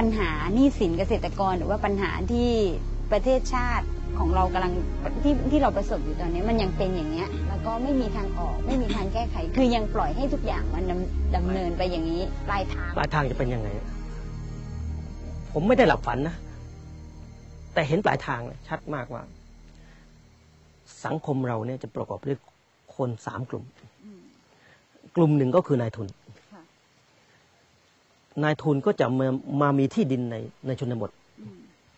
ปัญหาหนี้สินเกษตรกร หรือว่าปัญหาที่ประเทศชาติของเรากำลังที่ที่เราประสบอยู่ตอนนี้มันยังเป็นอย่างเนี้ย แล้วก็ไม่มีทางออกไม่มีทางแก้ไข คือยังปล่อยให้ทุกอย่างมันดำดำเนินไปอย่างนี้ปลายทางปลายทางจะเป็นยังไง ผมไม่ได้หลับฝันนะแต่เห็นปลายทางเลยชัดมากว่า สังคมเราเนี่ยจะประกอบด้วยคนสามกลุ่ม กลุ่มหนึ่งก็คือนายทุนค่ะ นายทุนก็จะมามามีที่ดินในในชนบท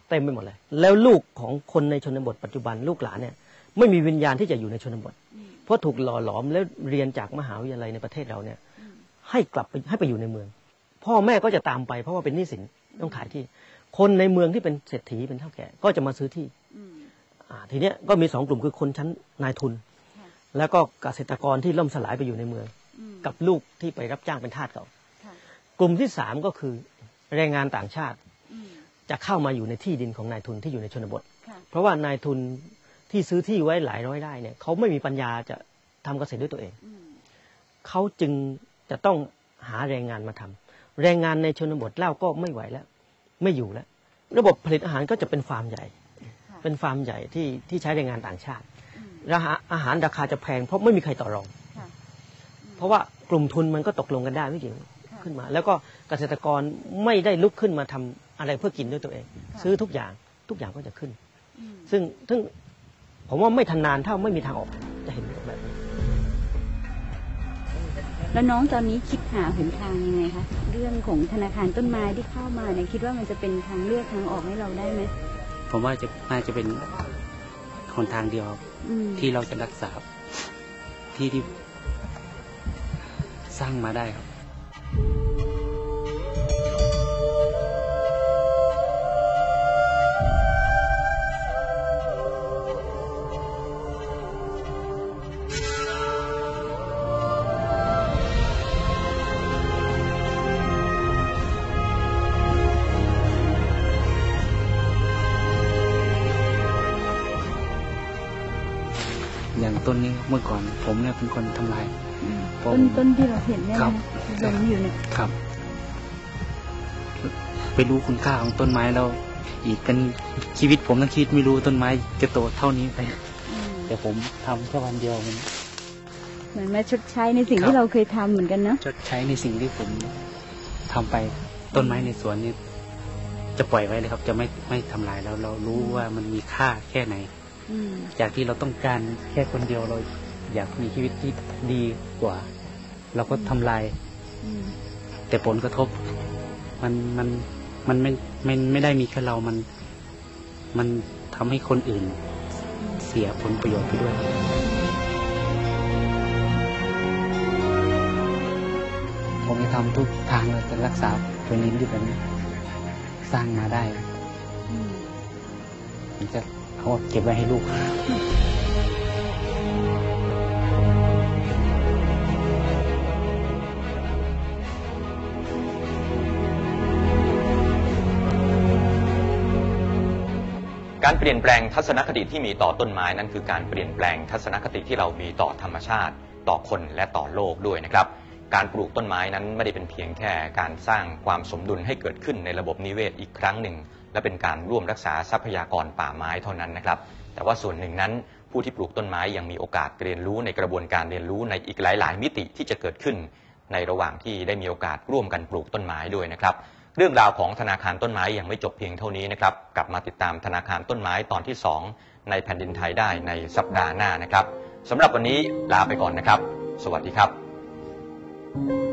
เต็มไปหมดเลย แล้วลูกของคนในชนบทปัจจุบันลูกหลานเนี่ยไม่มีวิญญาณที่จะอยู่ในชนบท เพราะถูกหล่อหลอมแล้วเรียนจากมหาวิทยาลัยในประเทศเราเนี่ย ให้กลับไปให้ไปอยู่ในเมือง พ่อแม่ก็จะตามไปเพราะว่าเป็นหนี้สินต้องขายที่ คนในเมืองที่เป็นเศรษฐีเป็นเท่าแก่ก็จะมาซื้อที่อ่าทีเนี้ยก็มีสองกลุ่มคือคนชั้นนายทุนค่ะแล้วก็เกษตรกรที่ล่มสลายไปอยู่ในเมือง กับลูกที่ไปรับจ้างเป็นทาสเขาค่ะ กลุ่มที่สามก็คือแรงงานต่างชาติจะเข้ามาอยู่ในที่ดินของนายทุนที่อยู่ในชนบทค่ะเพราะว่านายทุนที่ซื้อที่ไว้หลายร้อยไร่เนี่ยเขาไม่มีปัญญาจะทำเกษตรด้วยตัวเอง เขาจึงจะต้องหาแรงงานมาทำแรงงานในชนบทเล่าก็ไม่ไหวแล้ว ไม่อยู่แล้ว ระบบผลิตอาหารก็จะเป็นฟาร์มใหญ่ค่ะเป็นฟาร์มใหญ่ที่ที่ใช้แรงงานต่างชาติราคาอาหารราคาจะแพงเพราะไม่มีใครต่อรองค่ะเพราะว่ากลุ่มทุนมันก็ตกลงกันได้ไม่จริงค่ะ ขึ้นมา แล้วก็เกษตรกรไม่ได้ลุกขึ้นมาทำอะไรเพื่อกินด้วยตัวเองค่ะซื้อทุกอย่างทุกอย่างก็จะขึ้น ซึ่งซึ่งผมว่าไม่ทันนานถ้าไม่มีทางออกจะเห็นแบบนี้แล้วน้องตอนนี้คิดหาหนทางยังไงคะเรื่องของธนาคารต้นไม้ที่เข้ามาเนี่ยคิดว่ามันจะเป็นทางเลือกทางออกให้เราได้ไหมผมว่าจะน่าจะเป็นหนทางเดียวครับอืมที่เราจะรักษาที่ที่สร้างมาได้ครับ อย่างต้นนี้เมื่อก่อนผมเนี่ยเป็นคนทำลายอืมผมต้นต้นที่เราเห็นเนี่ยครันะบล้มอยู่เนี่ยครับ ไปรู้คุณค่าของต้นไม้แล้วอีกเป็นชีวิตผมทั้งชีวิตไม่รู้ต้นไม้จะโตเท่านี้ไปอืมแต่ผมทำแค่วันเดียวมันเหมือนมาชดใช้ในสิ่งครับที่เราเคยทำเหมือนกันเนาะชดใช้ในสิ่งที่ผมทำไปต้นไม้ในสวนนี่จะปล่อยไว้เลยครับ จะไม่ไม่ทำลายแล้วเรารู้ว่ามันมีค่าแค่ไหนอืม จากที่เราต้องการแค่คนเดียวเราอยากมีชีวิตที่ดีกว่า เราก็ทำลายอืมแต่ผลกระทบ มันมันมันไม่ไม่ไม่ได้มีแค่เรามันมันทำให้คนอื่น เสียผลประโยชน์ไปด้วยผมจะทำทุกทางเลยจะรักษาตัวนี้ที่ผมสร้างมาได้อืม ผมจะเอาเก็บไว้ให้ลูกการเปลี่ยนแปลงทัศนคติที่มีต่อต้นไม้นั่นคือการเปลี่ยนแปลงทัศนคติที่เรามีต่อธรรมชาติ ต่อคนและต่อโลกด้วยนะครับ การปลูกต้นไม้นั้นไม่ได้เป็นเพียงแค่การสร้างความสมดุลให้เกิดขึ้นในระบบนิเวศอีกครั้งหนึ่ง และเป็นการร่วมรักษาทรัพยากรป่าไม้เท่านั้นนะครับ แต่ว่าส่วนหนึ่งนั้นผู้ที่ปลูกต้นไม้ยังมีโอกาสเรียนรู้ในกระบวนการเรียนรู้ในอีกหลาย ๆ มิติที่จะเกิดขึ้น ในระหว่างที่ได้มีโอกาสร่วมกันปลูกต้นไม้ด้วยนะครับเรื่องราวของธนาคารต้นไม้ยังไม่จบเพียงเท่านี้นะครับ กลับมาติดตามธนาคารต้นไม้ตอนที่ 2 ในแผ่นดินไทยได้ในสัปดาห์หน้านะครับสำหรับวันนี้ลาไปก่อนนะครับ สวัสดีครับ